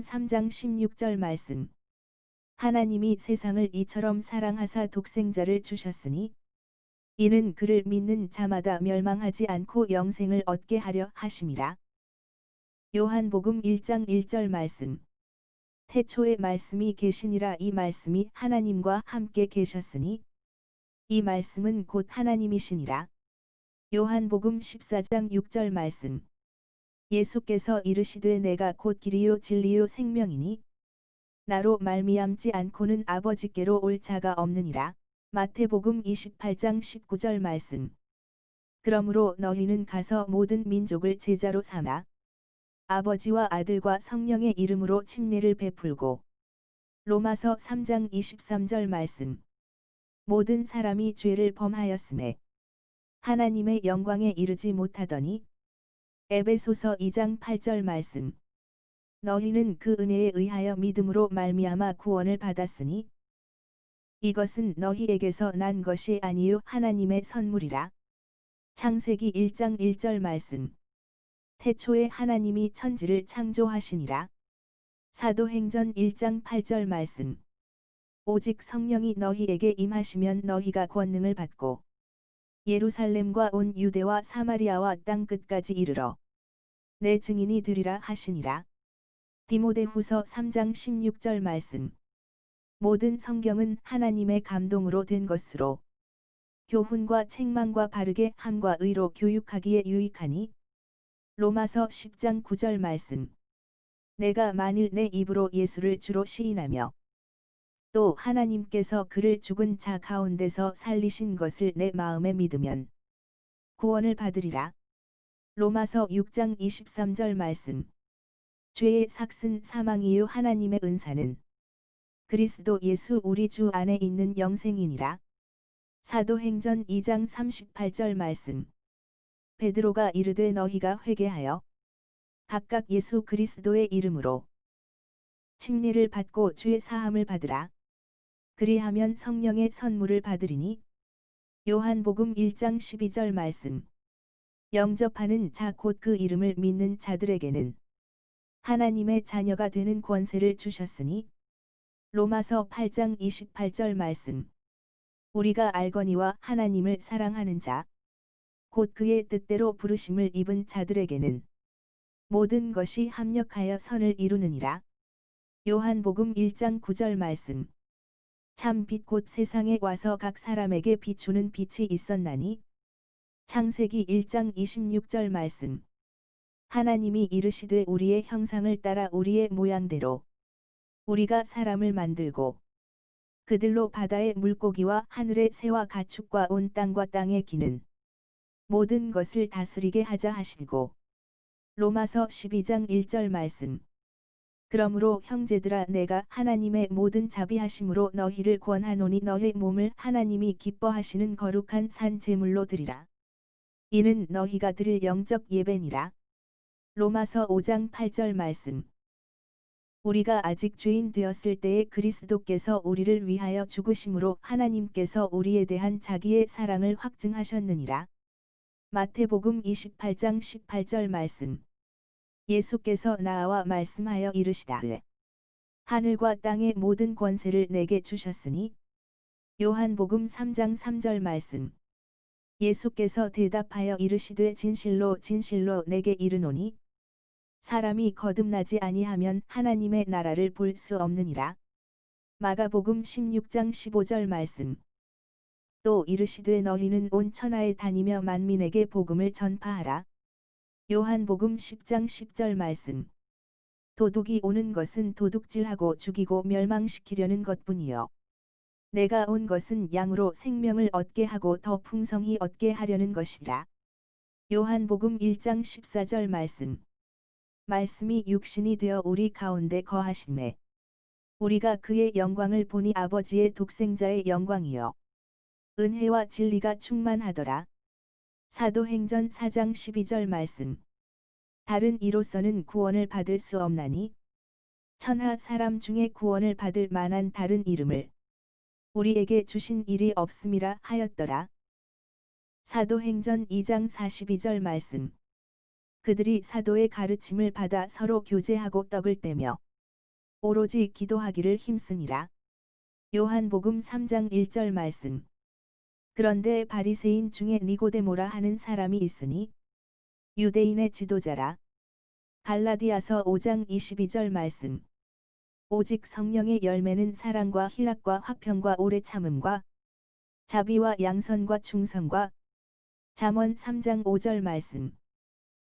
요한복음 3장 16절 말씀. 하나님이 세상을 이처럼 사랑하사 독생자를 주셨으니 이는 그를 믿는 자마다 멸망하지 않고 영생을 얻게 하려 하심이라. 요한복음 1장 1절 말씀. 태초에 말씀이 계시니라 이 말씀이 하나님과 함께 계셨으니 이 말씀은 곧 하나님이시니라. 요한복음 14장 6절 말씀. 예수께서 이르시되 내가 곧 길이요 진리요 생명이니 나로 말미암지 않고는 아버지께로 올 자가 없느니라. 마태복음 28장 19절 말씀. 그러므로 너희는 가서 모든 민족을 제자로 삼아 아버지와 아들과 성령의 이름으로 침례를 베풀고 로마서 3장 23절 말씀. 모든 사람이 죄를 범하였음에 하나님의 영광에 이르지 못하더니 에베소서 2장 8절 말씀. 너희는 그 은혜에 의하여 믿음으로 말미암아 구원을 받았으니 이것은 너희에게서 난 것이 아니요 하나님의 선물이라. 창세기 1장 1절 말씀. 태초에 하나님이 천지를 창조하시니라. 사도행전 1장 8절 말씀. 오직 성령이 너희에게 임하시면 너희가 권능을 받고 예루살렘과 온 유대와 사마리아와 땅 끝까지 이르러 내 증인이 되리라 하시니라. 디모데후서 3장 16절 말씀. 모든 성경은 하나님의 감동으로 된 것으로 교훈과 책망과 바르게 함과 의로 교육하기에 유익하니 로마서 10장 9절 말씀. 내가 만일 내 입으로 예수를 주로 시인하며 또 하나님께서 그를 죽은 자 가운데서 살리신 것을 내 마음에 믿으면 구원을 받으리라. 로마서 6장 23절 말씀. 죄의 삭슨 사망이요 하나님의 은사는 그리스도 예수 우리 주 안에 있는 영생이니라. 사도행전 2장 38절 말씀. 베드로가 이르되 너희가 회개하여 각각 예수 그리스도의 이름으로 침례를 받고 죄 사함을 받으라. 그리하면 성령의 선물을 받으리니 요한복음 1장 12절 말씀 영접하는 자 곧 그 이름을 믿는 자들에게는 하나님의 자녀가 되는 권세를 주셨으니 로마서 8장 28절 말씀 우리가 알거니와 하나님을 사랑하는 자 곧 그의 뜻대로 부르심을 입은 자들에게는 모든 것이 합력하여 선을 이루느니라. 요한복음 1장 9절 말씀 참 빛 곧 세상에 와서 각 사람에게 비추는 빛이 있었나니 창세기 1장 26절 말씀 하나님이 이르시되 우리의 형상을 따라 우리의 모양대로 우리가 사람을 만들고 그들로 바다의 물고기와 하늘의 새와 가축과 온 땅과 땅의 기는 모든 것을 다스리게 하자 하시고 로마서 12장 1절 말씀 그러므로 형제들아 내가 하나님의 모든 자비하심으로 너희를 권하노니 너희 몸을 하나님이 기뻐하시는 거룩한 산 제물로 드리라. 이는 너희가 드릴 영적 예배니라. 로마서 5장 8절 말씀. 우리가 아직 죄인 되었을 때에 그리스도께서 우리를 위하여 죽으심으로 하나님께서 우리에 대한 자기의 사랑을 확증하셨느니라. 마태복음 28장 18절 말씀. 예수께서 나와 말씀하여 이르시다되 하늘과 땅의 모든 권세를 내게 주셨으니 요한복음 3장 3절 말씀 예수께서 대답하여 이르시되 진실로 진실로 내게 이르노니 사람이 거듭나지 아니하면 하나님의 나라를 볼 수 없느니라. 마가복음 16장 15절 말씀 또 이르시되 너희는 온 천하에 다니며 만민에게 복음을 전파하라. 요한복음 10장 10절 말씀. 도둑이 오는 것은 도둑질하고 죽이고 멸망시키려는 것뿐이요. 내가 온 것은 양으로 생명을 얻게 하고 더 풍성히 얻게 하려는 것이라. 요한복음 1장 14절 말씀. 말씀이 육신이 되어 우리 가운데 거하심에 우리가 그의 영광을 보니 아버지의 독생자의 영광이요. 은혜와 진리가 충만하더라. 사도행전 4장 12절 말씀. 다른 이로서는 구원을 받을 수 없나니 천하 사람 중에 구원을 받을 만한 다른 이름을 우리에게 주신 일이 없음이라 하였더라. 사도행전 2장 42절 말씀. 그들이 사도의 가르침을 받아 서로 교제하고 떡을 떼며 오로지 기도하기를 힘쓰니라. 요한복음 3장 1절 말씀. 그런데 바리새인 중에 니고데모라 하는 사람이 있으니 유대인의 지도자라. 갈라디아서 5장 22절 말씀. 오직 성령의 열매는 사랑과 희락과 화평과 오래 참음과 자비와 양선과 충성과 잠언 3장 5절 말씀.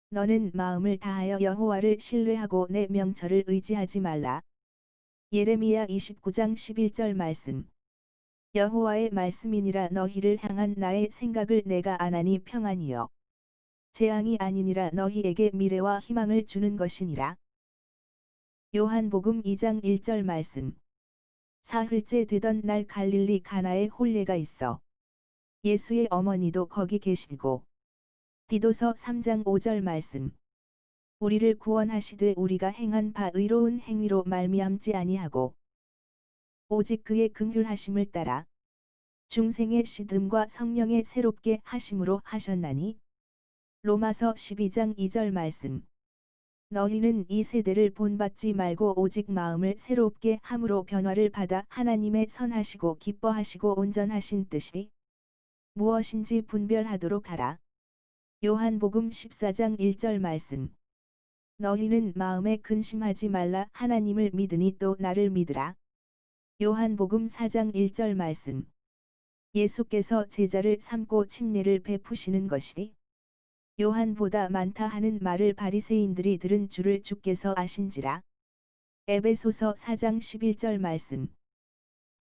너는 마음을 다하여 여호와를 신뢰하고 내 명철을 의지하지 말라. 예레미야 29장 11절 말씀. 여호와의 말씀이니라 너희를 향한 나의 생각을 내가 아나니 평안이요. 재앙이 아니니라 너희에게 미래와 희망을 주는 것이니라. 요한복음 2장 1절 말씀. 사흘째 되던 날 갈릴리 가나에 혼례가 있어. 예수의 어머니도 거기 계시고. 디도서 3장 5절 말씀. 우리를 구원하시되 우리가 행한 바 의로운 행위로 말미암지 아니하고 오직 그의 긍휼하심을 따라 중생의 시듬과 성령의 새롭게 하심으로 하셨나니 로마서 12장 2절 말씀 너희는 이 세대를 본받지 말고 오직 마음을 새롭게 함으로 변화를 받아 하나님의 선하시고 기뻐하시고 온전하신 뜻이 무엇인지 분별하도록 하라. 요한복음 14장 1절 말씀 너희는 마음에 근심하지 말라 하나님을 믿으니 또 나를 믿으라. 요한복음 4장 1절 말씀. 예수께서 제자를 삼고 침례를 베푸시는 것이 요한보다 많다 하는 말을 바리새인들이 들은 줄을 주께서 아신지라. 에베소서 4장 11절 말씀.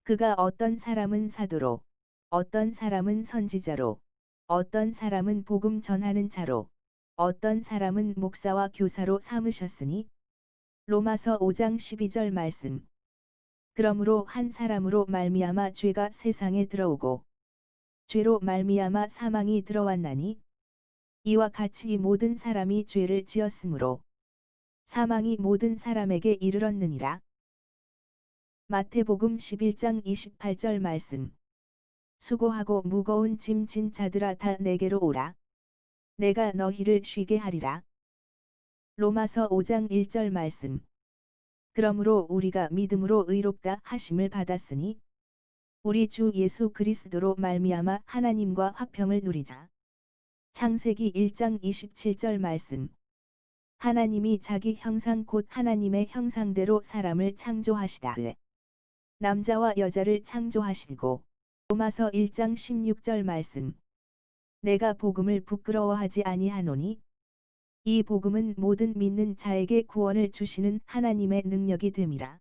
그가 어떤 사람은 사도로, 어떤 사람은 선지자로, 어떤 사람은 복음 전하는 자로, 어떤 사람은 목사와 교사로 삼으셨으니 로마서 5장 12절 말씀 그러므로 한 사람으로 말미암아 죄가 세상에 들어오고 죄로 말미암아 사망이 들어왔나니 이와 같이 모든 사람이 죄를 지었으므로 사망이 모든 사람에게 이르렀느니라 마태복음 11장 28절 말씀 수고하고 무거운 짐 진 자들아 다 내게로 오라 내가 너희를 쉬게 하리라. 로마서 5장 1절 말씀. 그러므로 우리가 믿음으로 의롭다 하심을 받았으니 우리 주 예수 그리스도로 말미암아 하나님과 화평을 누리자. 창세기 1장 27절 말씀. 하나님이 자기 형상 곧 하나님의 형상대로 사람을 창조하시다. 남자와 여자를 창조하시고 로마서 1장 16절 말씀. 내가 복음을 부끄러워하지 아니하노니 이 복음은 모든 믿는 자에게 구원을 주시는 하나님의 능력이 됨이라.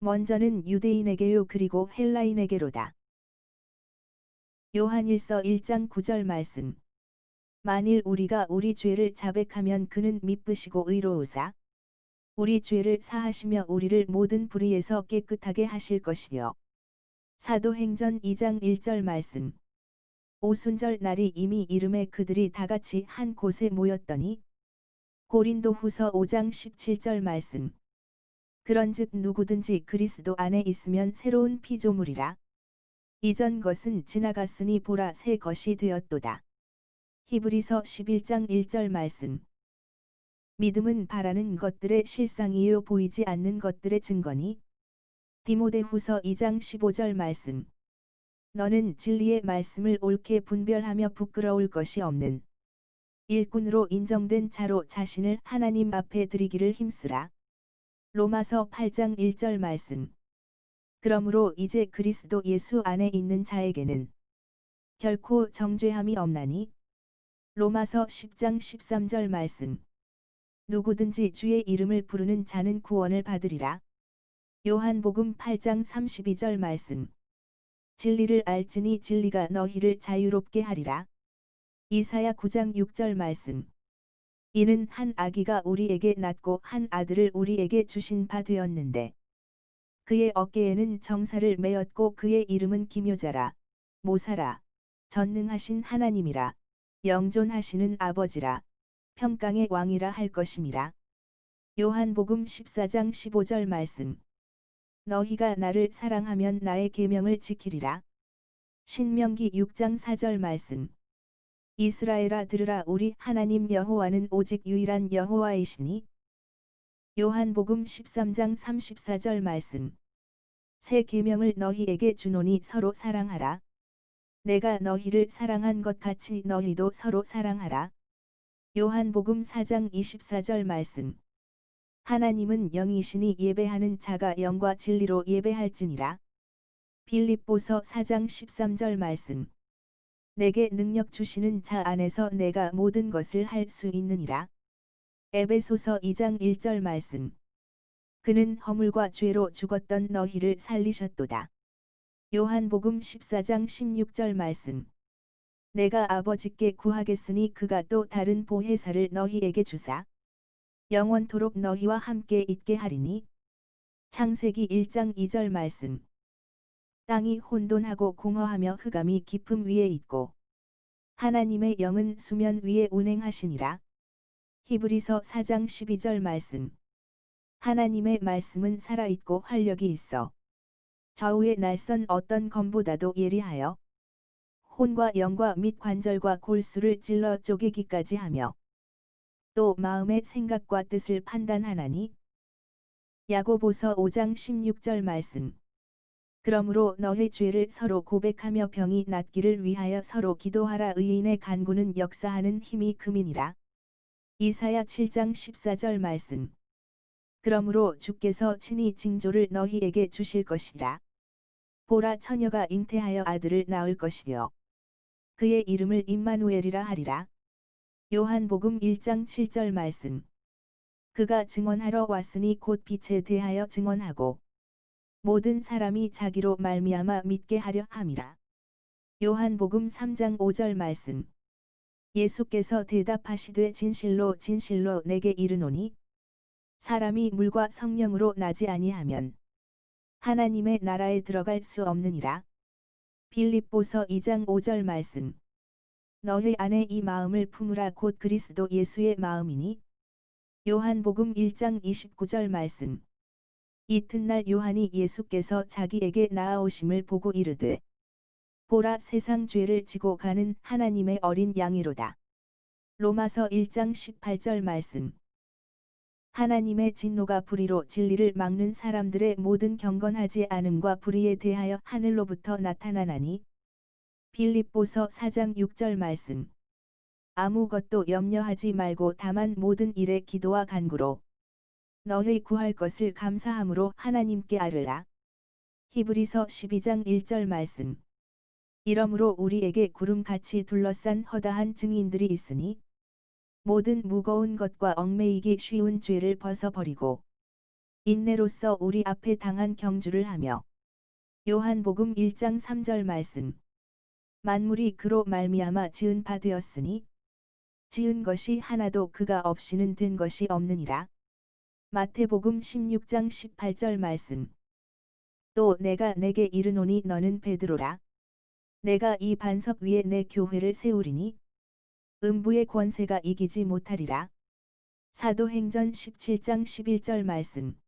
먼저는 유대인에게요 그리고 헬라인에게로다. 요한일서 1장 9절 말씀. 만일 우리가 우리 죄를 자백하면 그는 미쁘시고 의로우사. 우리 죄를 사하시며 우리를 모든 불의에서 깨끗하게 하실 것이요. 사도행전 2장 1절 말씀. 오순절 날이 이미 이름에 그들이 다같이 한 곳에 모였더니 고린도 후서 5장 17절 말씀 그런즉 누구든지 그리스도 안에 있으면 새로운 피조물이라 이전 것은 지나갔으니 보라 새 것이 되었도다. 히브리서 11장 1절 말씀. 믿음은 바라는 것들의 실상이요 보이지 않는 것들의 증거니? 디모데후서 2장 15절 말씀. 너는 진리의 말씀을 옳게 분별하며 부끄러울 것이 없는. 일꾼으로 인정된 자로 자신을 하나님 앞에 드리기를 힘쓰라. 로마서 8장 1절 말씀. 그러므로 이제 그리스도 예수 안에 있는 자에게는 결코 정죄함이 없나니 로마서 10장 13절 말씀. 누구든지 주의 이름을 부르는 자는 구원을 받으리라. 요한복음 8장 32절 말씀. 진리를 알지니 진리가 너희를 자유롭게 하리라. 이사야 9장 6절 말씀. 이는 한 아기가 우리에게 낳고 한 아들을 우리에게 주신 바 되었는데 그의 어깨에는 정사를 메었고 그의 이름은 기묘자라 모사라 전능하신 하나님이라 영존하시는 아버지라 평강의 왕이라 할 것임이라. 요한복음 14장 15절 말씀. 너희가 나를 사랑하면 나의 계명을 지키리라. 신명기 6장 4절 말씀. 이스라엘아 들으라 우리 하나님 여호와는 오직 유일한 여호와이시니 요한복음 13장 34절 말씀 새 계명을 너희에게 주노니 서로 사랑하라 내가 너희를 사랑한 것 같이 너희도 서로 사랑하라 요한복음 4장 24절 말씀 하나님은 영이시니 예배하는 자가 영과 진리로 예배할지니라 빌립보서 4장 13절 말씀 내게 능력 주시는 자 안에서 내가 모든 것을 할 수 있느니라. 에베소서 2장 1절 말씀. 그는 허물과 죄로 죽었던 너희를 살리셨도다. 요한복음 14장 16절 말씀. 내가 아버지께 구하겠으니 그가 또 다른 보혜사를 너희에게 주사. 영원토록 너희와 함께 있게 하리니. 창세기 1장 2절 말씀. 땅이 혼돈하고 공허하며 흑암이 깊음 위에 있고 하나님의 영은 수면 위에 운행하시니라. 히브리서 4장 12절 말씀 하나님의 말씀은 살아있고 활력이 있어 좌우의 날선 어떤 검보다도 예리하여 혼과 영과 및 관절과 골수를 찔러 쪼개기까지 하며 또 마음의 생각과 뜻을 판단하나니 야고보서 5장 16절 말씀 그러므로 너의 죄를 서로 고백하며 병이 낫기를 위하여 서로 기도하라 의인의 간구는 역사하는 힘이 금이니라. 이사야 7장 14절 말씀. 그러므로 주께서 친히 징조를 너희에게 주실 것이라. 보라 처녀가 잉태하여 아들을 낳을 것이요. 그의 이름을 임마누엘이라 하리라. 요한복음 1장 7절 말씀. 그가 증언하러 왔으니 곧 빛에 대하여 증언하고 모든 사람이 자기로 말미암아 믿게 하려 함이라. 요한복음 3장 5절 말씀. 예수께서 대답하시되 진실로 진실로 내게 이르노니 사람이 물과 성령으로 나지 아니하면 하나님의 나라에 들어갈 수 없느니라. 빌립보서 2장 5절 말씀. 너희 안에 이 마음을 품으라 곧 그리스도 예수의 마음이니. 요한복음 1장 29절 말씀. 이튿날 요한이 예수께서 자기에게 나아오심을 보고 이르되 보라 세상 죄를 지고 가는 하나님의 어린 양이로다. 로마서 1장 18절 말씀 하나님의 진노가 불의로 진리를 막는 사람들의 모든 경건하지 않음과 불의에 대하여 하늘로부터 나타나나니 빌립보서 4장 6절 말씀 아무것도 염려하지 말고 다만 모든 일에 기도와 간구로 너희 구할 것을 감사함으로 하나님께 아르라. 히브리서 12장 1절 말씀. 이러므로 우리에게 구름같이 둘러싼 허다한 증인들이 있으니 모든 무거운 것과 얽매이기 쉬운 죄를 벗어버리고 인내로서 우리 앞에 당한 경주를 하며 요한복음 1장 3절 말씀. 만물이 그로 말미암아 지은 바 되었으니 지은 것이 하나도 그가 없이는 된 것이 없느니라. 마태복음 16장 18절 말씀. 또 내가 내게 이르노니 너는 베드로라. 내가 이 반석 위에 내 교회를 세우리니 음부의 권세가 이기지 못하리라. 사도행전 17장 11절 말씀.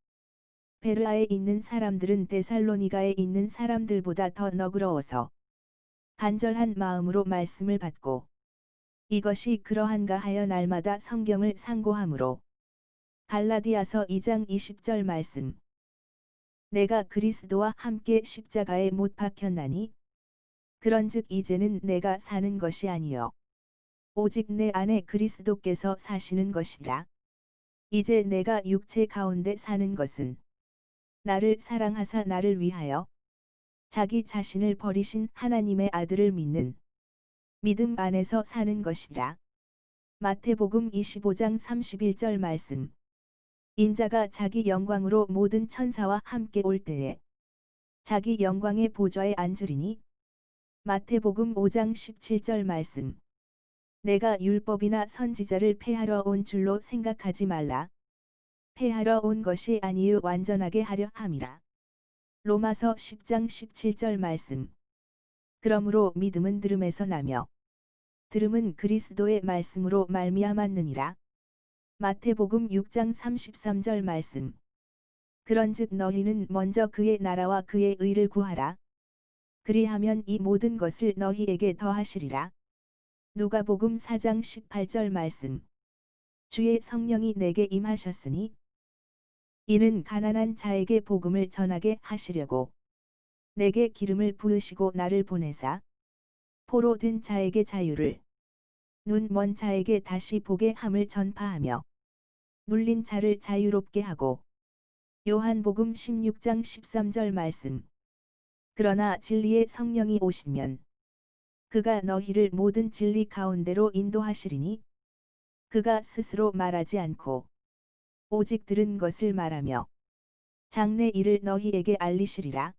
베르아에 있는 사람들은 데살로니가에 있는 사람들보다 더 너그러워서 간절한 마음으로 말씀을 받고 이것이 그러한가 하여 날마다 성경을 상고하므로 갈라디아서 2장 20절 말씀. 내가 그리스도와 함께 십자가에 못 박혔나니 그런즉 이제는 내가 사는 것이 아니요 오직 내 안에 그리스도께서 사시는 것이라. 이제 내가 육체 가운데 사는 것은 나를 사랑하사 나를 위하여 자기 자신을 버리신 하나님의 아들을 믿는 믿음 안에서 사는 것이라. 마태복음 25장 31절 말씀. 인자가 자기 영광으로 모든 천사와 함께 올 때에 자기 영광의 보좌에 앉으리니 마태복음 5장 17절 말씀 내가 율법이나 선지자를 폐하러 온 줄로 생각하지 말라. 폐하러 온 것이 아니요 완전하게 하려 함이라. 로마서 10장 17절 말씀 그러므로 믿음은 들음에서 나며 들음은 그리스도의 말씀으로 말미암았느니라. 마태복음 6장 33절 말씀. 그런즉 너희는 먼저 그의 나라와 그의 의를 구하라. 그리하면 이 모든 것을 너희에게 더하시리라. 누가복음 4장 18절 말씀. 주의 성령이 내게 임하셨으니 이는 가난한 자에게 복음을 전하게 하시려고 내게 기름을 부으시고 나를 보내사 포로 된 자에게 자유를 눈 먼 자에게 다시 보게 함을 전파하며 물린 자를 자유롭게 하고 요한복음 16장 13절 말씀 그러나 진리의 성령이 오시면 그가 너희를 모든 진리 가운데로 인도하시리니 그가 스스로 말하지 않고 오직 들은 것을 말하며 장래 일을 너희에게 알리시리라.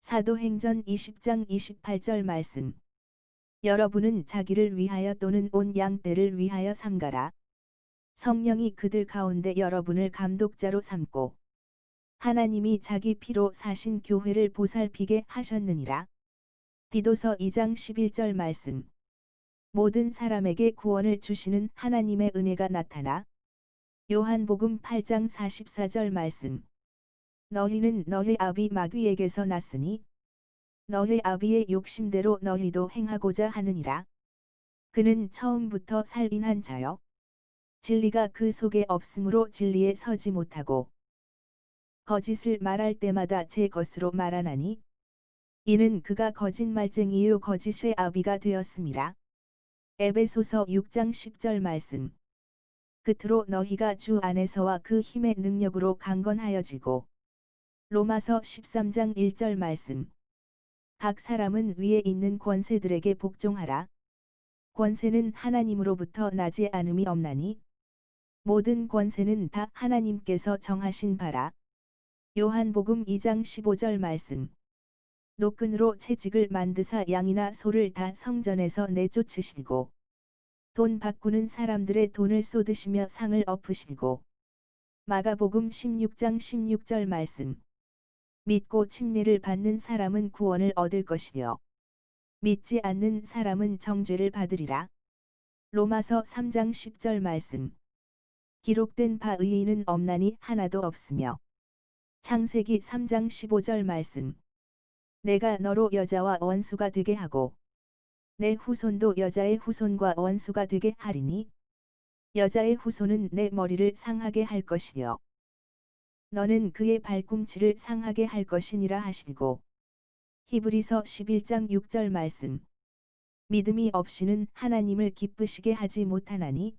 사도행전 20장 28절 말씀 여러분은 자기를 위하여 또는 온 양떼를 위하여 삼가라. 성령이 그들 가운데 여러분을 감독자로 삼고 하나님이 자기 피로 사신 교회를 보살피게 하셨느니라. 디도서 2장 11절 말씀. 모든 사람에게 구원을 주시는 하나님의 은혜가 나타나 요한복음 8장 44절 말씀. 너희는 너희 아비 마귀에게서 났으니 너희 아비의 욕심대로 너희도 행하고자 하느니라. 그는 처음부터 살인한 자여 진리가 그 속에 없으므로 진리에 서지 못하고 거짓을 말할 때마다 제 것으로 말하나니 이는 그가 거짓말쟁이요 거짓의 아비가 되었습니다. 에베소서 6장 10절 말씀. 끝으로 너희가 주 안에서와 그 힘의 능력으로 강건하여지고. 로마서 13장 1절 말씀. 각 사람은 위에 있는 권세들에게 복종하라. 권세는 하나님으로부터 나지 않음이 없나니 모든 권세는 다 하나님께서 정하신 바라. 요한복음 2장 15절 말씀. 노끈으로 채찍을 만드사 양이나 소를 다 성전에서 내쫓으시고 돈 바꾸는 사람들의 돈을 쏟으시며 상을 엎으시고 마가복음 16장 16절 말씀. 믿고 침례를 받는 사람은 구원을 얻을 것이요 믿지 않는 사람은 정죄를 받으리라. 로마서 3장 10절 말씀. 기록된 바 의인은 없나니 하나도 없으며. 창세기 3장 15절 말씀 내가 너로 여자와 원수가 되게 하고 내 후손도 여자의 후손과 원수가 되게 하리니 여자의 후손은 내 머리를 상하게 할 것이요 너는 그의 발꿈치를 상하게 할 것이니라 하시고 히브리서 11장 6절 말씀. 믿음이 없이는 하나님을 기쁘시게 하지 못하나니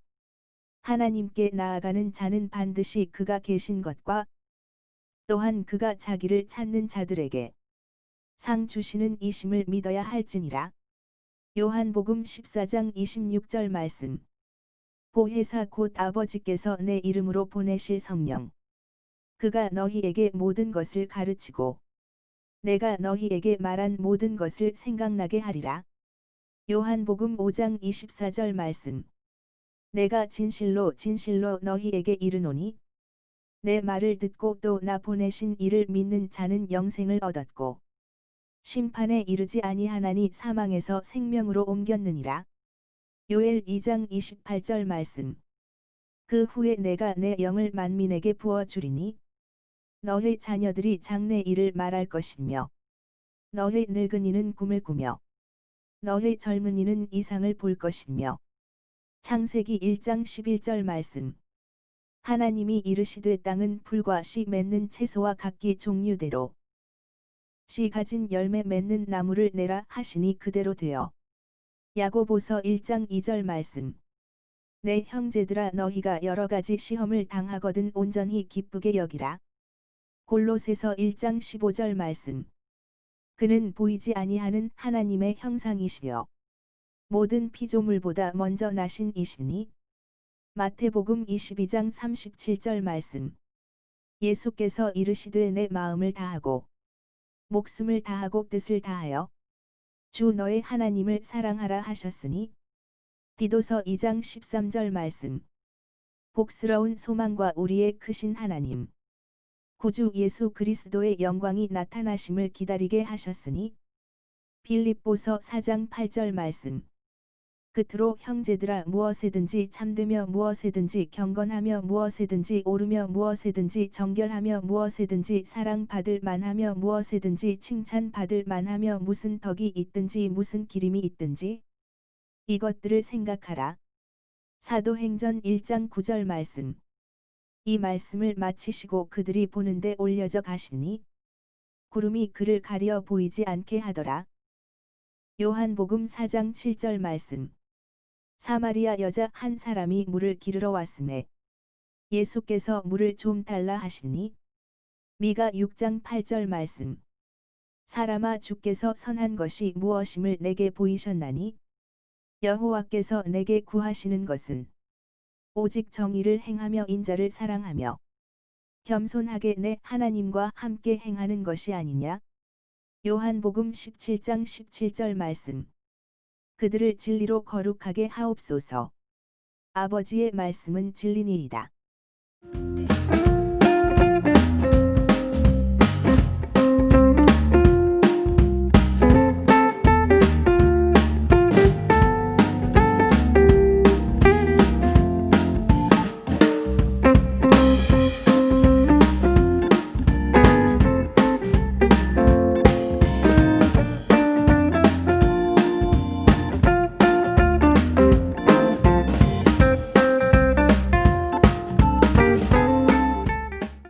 하나님께 나아가는 자는 반드시 그가 계신 것과 또한 그가 자기를 찾는 자들에게 상 주시는 이심을 믿어야 할지니라. 요한복음 14장 26절 말씀. 보혜사 곧 아버지께서 내 이름으로 보내실 성령. 그가 너희에게 모든 것을 가르치고 내가 너희에게 말한 모든 것을 생각나게 하리라. 요한복음 5장 24절 말씀. 내가 진실로 진실로 너희에게 이르노니 내 말을 듣고 또 나 보내신 이를 믿는 자는 영생을 얻었고 심판에 이르지 아니하나니 사망에서 생명으로 옮겼느니라. 요엘 2장 28절 말씀. 그 후에 내가 내 영을 만민에게 부어 주리니 너희 자녀들이 장래 일을 말할 것이며 너희 늙은이는 꿈을 꾸며 너희 젊은이는 이상을 볼 것이며 창세기 1장 11절 말씀. 하나님이 이르시되 땅은 풀과 씨 맺는 채소와 각기 종류대로 씨 가진 열매 맺는 나무를 내라 하시니 그대로 되어. 야고보서 1장 2절 말씀. 내 형제들아 너희가 여러 가지 시험을 당하거든 온전히 기쁘게 여기라. 골로새서 1장 15절 말씀. 그는 보이지 아니하는 하나님의 형상이시여. 모든 피조물보다 먼저 나신 이시니. 마태복음 22장 37절 말씀. 예수께서 이르시되 내 마음을 다하고 목숨을 다하고 뜻을 다하여 주 너의 하나님을 사랑하라 하셨으니 디도서 2장 13절 말씀. 복스러운 소망과 우리의 크신 하나님 구주 예수 그리스도의 영광이 나타나심을 기다리게 하셨으니 빌립보서 4장 8절 말씀 끝으로 형제들아 무엇에든지 참되며 무엇에든지 경건하며 무엇에든지 오르며 무엇에든지 정결하며 무엇에든지 사랑받을 만하며 무엇에든지 칭찬받을 만하며 무슨 덕이 있든지 무슨 기림이 있든지 이것들을 생각하라. 사도행전 1장 9절 말씀. 이 말씀을 마치시고 그들이 보는데 올려져 가시니 구름이 그를 가려 보이지 않게 하더라. 요한복음 4장 7절 말씀. 사마리아 여자 한 사람이 물을 기르러 왔음에 예수께서 물을 좀 달라 하시니 미가 6장 8절 말씀. 사람아 주께서 선한 것이 무엇임을 내게 보이셨나니 여호와께서 내게 구하시는 것은 오직 정의를 행하며 인자를 사랑하며 겸손하게 내 하나님과 함께 행하는 것이 아니냐? 요한복음 17장 17절 말씀. 그들을 진리로 거룩하게 하옵소서. 아버지의 말씀은 진리니이다.